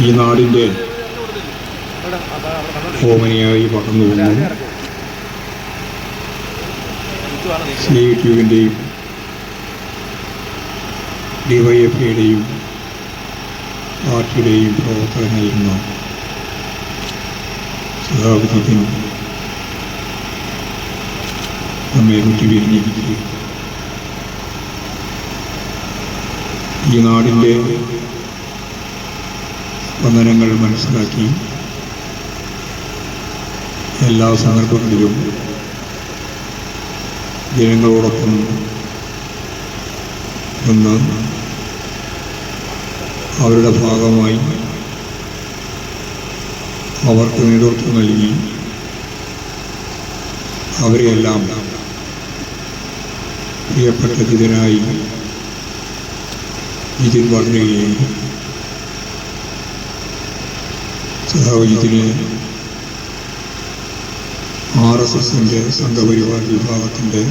ഈ നാടിന്റെ ഓമനയായി പറഞ്ഞു പോകുന്നു സി ഐ ടിയുവിന്റെയും ഡിവൈഎഫ്ഐയുടെയും പാർട്ടിയുടെയും പ്രവർത്തകനായിരുന്ന സഹാബിദ്ദീൻ നമ്മെ വിട്ടു പിരിഞ്ഞിരിക്കുകയും ഈ നാടിന്റെ സ്പന്ദനങ്ങൾ മനസ്സിലാക്കി എല്ലാ സന്ദർഭങ്ങളിലും ജനങ്ങളോടൊപ്പം നിന്ന് അവരുടെ ഭാഗമായി അവർക്ക് നേതൃത്വം നൽകി അവരെയെല്ലാം പ്രിയപ്പെട്ട ജിതനായി ജിതിൻ വളരുകയും സഹാജിത്തിനെ ആർ എസ് എസിന്റെ സംഘപരിവാർ വിഭാഗത്തിന്റെ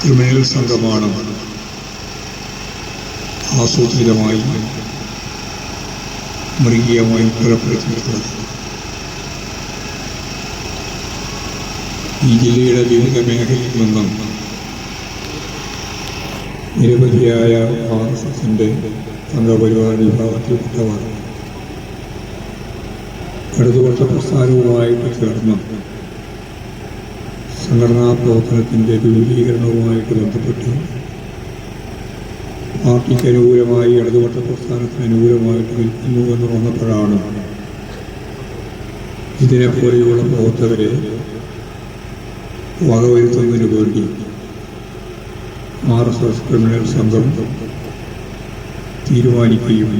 ക്രിമിനൽ സംഘമാണ് ആസൂത്രിതമായി മൃഗീയമായി കൊലപ്പെടുത്തിയിട്ടുള്ളത് ഈ ജില്ലയുടെ വിവിധ മേഖലയിൽ നിന്നും നിരവധിയായ ആർ എസ് എസിന്റെ സംഘപരിവാർ വിഭാഗത്തിൽപ്പെട്ടവർ ഇടതുപക്ഷ പ്രസ്ഥാനവുമായിട്ട് ചേർന്ന് സംഘടനാ പ്രവർത്തനത്തിന്റെ വിപുലീകരണവുമായിട്ട് ബന്ധപ്പെട്ട് പാർട്ടിക്ക് അനുകൂലമായി ഇടതുപക്ഷ പ്രസ്ഥാനത്തിന് അനുകൂലമായിട്ട് നിൽക്കുന്നു എന്ന് വന്നപ്പോഴാണ് ഇതിനെപ്പോലെയുള്ള പ്രവർത്തകരെ വകവരുത്തുന്നതിന് വേണ്ടി ആർ എസ് എസ് ക്രിമിനൽ സംഘം തീരുമാനിക്കുകയും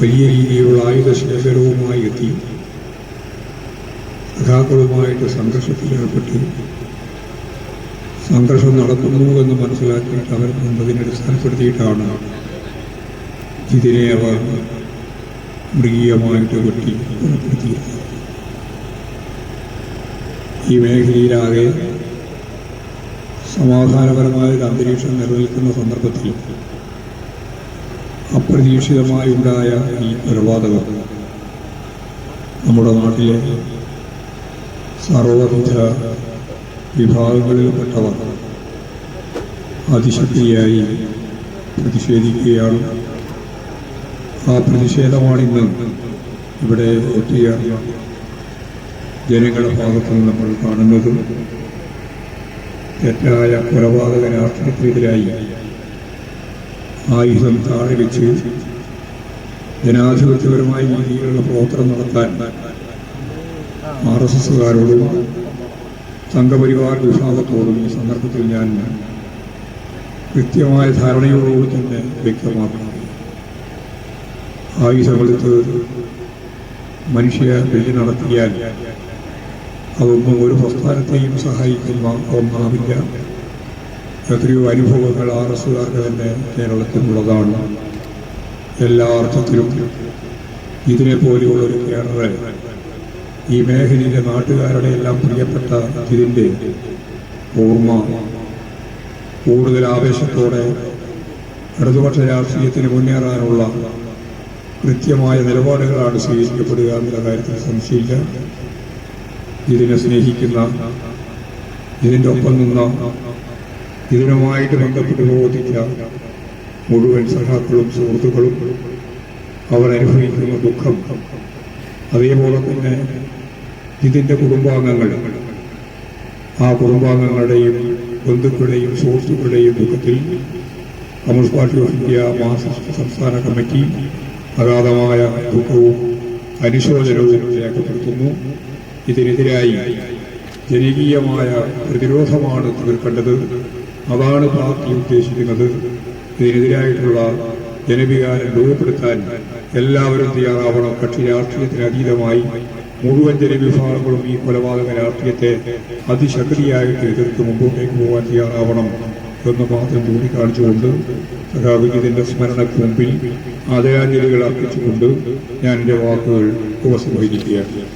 വലിയ രീതിയിലുള്ള ആയുധശേഖരവുമായി എത്തി. സഖാക്കളുമായിട്ട് സംഘർഷത്തിലേർപ്പെട്ട്. സംഘർഷം നടക്കുന്നു എന്ന് മനസ്സിലാക്കിയിട്ട് അവർ എന്നതിനെ അടിസ്ഥാനപ്പെടുത്തിയിട്ടാണ് ഇതിനെ അവർ മൃഗീയമായിട്ട് വെട്ടി കൊലപ്പെടുത്തിയത് ഈ മേഖലയിലാകെ സമാധാനപരമായ ഒരു അന്തരീക്ഷം നിലനിൽക്കുന്ന സന്ദർഭത്തിൽ അപ്രതീക്ഷിതമായി ഉണ്ടായ ഈ കൊലപാതകം നമ്മുടെ നാട്ടിലെ സർവവിധ വിഭാഗങ്ങളിൽപ്പെട്ടവർ അതിശക്തിയായി പ്രതിഷേധിക്കുകയാണ്. ആ പ്രതിഷേധമാണിന്ന് ഇവിടെ എത്തിയ ജനങ്ങളുടെ ഭാഗത്തു നിന്ന് നമ്മൾ കാണുന്നതും തെറ്റായ കൊലപാതക രാഷ്ട്രീയത്തിനെതിരായി ആയുധം താഴെ വെച്ച് ജനാധിപത്യപരമായ രീതിയിലുള്ള പ്രവർത്തനം നടത്താൻ ആർ എസ് എസുകാരോടും സംഘപരിവാർ വിഭാഗത്തോടും ഈ സന്ദർഭത്തിൽ ഞാൻ കൃത്യമായ ധാരണയോടുകൂടി തന്നെ വ്യക്തമാക്കുന്നു. ആയുധമെടുത്ത് മനുഷ്യ ബലി നടത്തിയാൽ അതൊന്നും ഒരു പ്രസ്ഥാനത്തെയും സഹായിക്കുന്ന ഒന്നാവില്ല. എത്രയോ അനുഭവങ്ങൾ ആർ എസുകാർക്ക് തന്നെ കേരളത്തിലുള്ളതാണ് എല്ലാ അർത്ഥത്തിലും ഇതിനെപ്പോലെയുള്ള ഒരു കേരള ഈ മേഖലയിലെ നാട്ടുകാരുടെ എല്ലാം പ്രിയപ്പെട്ട ഇതിന്റെ ഓർമ്മ. കൂടുതൽ ആവേശത്തോടെ ഇടതുപക്ഷ രാഷ്ട്രീയത്തിന് മുന്നേറാനുള്ള കൃത്യമായ നിലപാടുകളാണ് സ്വീകരിക്കപ്പെടുക എന്നുള്ള കാര്യത്തിൽ സംശയമില്ല. ഇതിനെ സ്നേഹിക്കുന്ന ഇതിന്റെ ഒപ്പം നിന്ന ഇതിനുമായിട്ട് ബന്ധപ്പെട്ട് പ്രവർത്തിച്ച മുഴുവൻ സഹാക്കളും സുഹൃത്തുക്കളും അവർ അനുഭവിക്കുന്ന ദുഃഖം. അതേപോലെ തന്നെ ഇതിന്റെ കുടുംബാംഗങ്ങൾ ആ കുടുംബാംഗങ്ങളുടെയും ബന്ധുക്കളുടെയും സുഹൃത്തുക്കളുടെയും ദുഃഖത്തിൽ Communist Party of India Marxist സംസ്ഥാന കമ്മിറ്റി അഗാധമായ ദുഃഖവും അനുശോചനവും രേഖപ്പെടുത്തുന്നു. ഇതിനെതിരായി ജനകീയമായ പ്രതിരോധമാണ് തീർക്കേണ്ടത് അതാണ് പാർട്ടി ഉദ്ദേശിക്കുന്നത്. ഇതിനെതിരായിട്ടുള്ള ജനവികാരം രൂപപ്പെടുത്താൻ എല്ലാവരും തയ്യാറാവണം. കക്ഷി രാഷ്ട്രീയത്തിന് അതീതമായി മുഴുവൻ ജനവിഭാഗങ്ങളും ഈ കൊലപാതക രാഷ്ട്രീയത്തെ അതിശക്തിയായിട്ട് എതിർത്ത് മുമ്പോട്ടേക്ക് പോകാൻ തയ്യാറാവണം എന്ന് മാത്രം ചൂണ്ടിക്കാണിച്ചുകൊണ്ട് സഖാവിജിതിന്റെ സ്മരണയ്ക്ക് മുമ്പിൽ ആദരാഞ്ജലികൾ അർപ്പിച്ചുകൊണ്ട് ഞാൻ എന്റെ വാക്കുകൾ ഉപസംഹരിക്കുകയാണ്.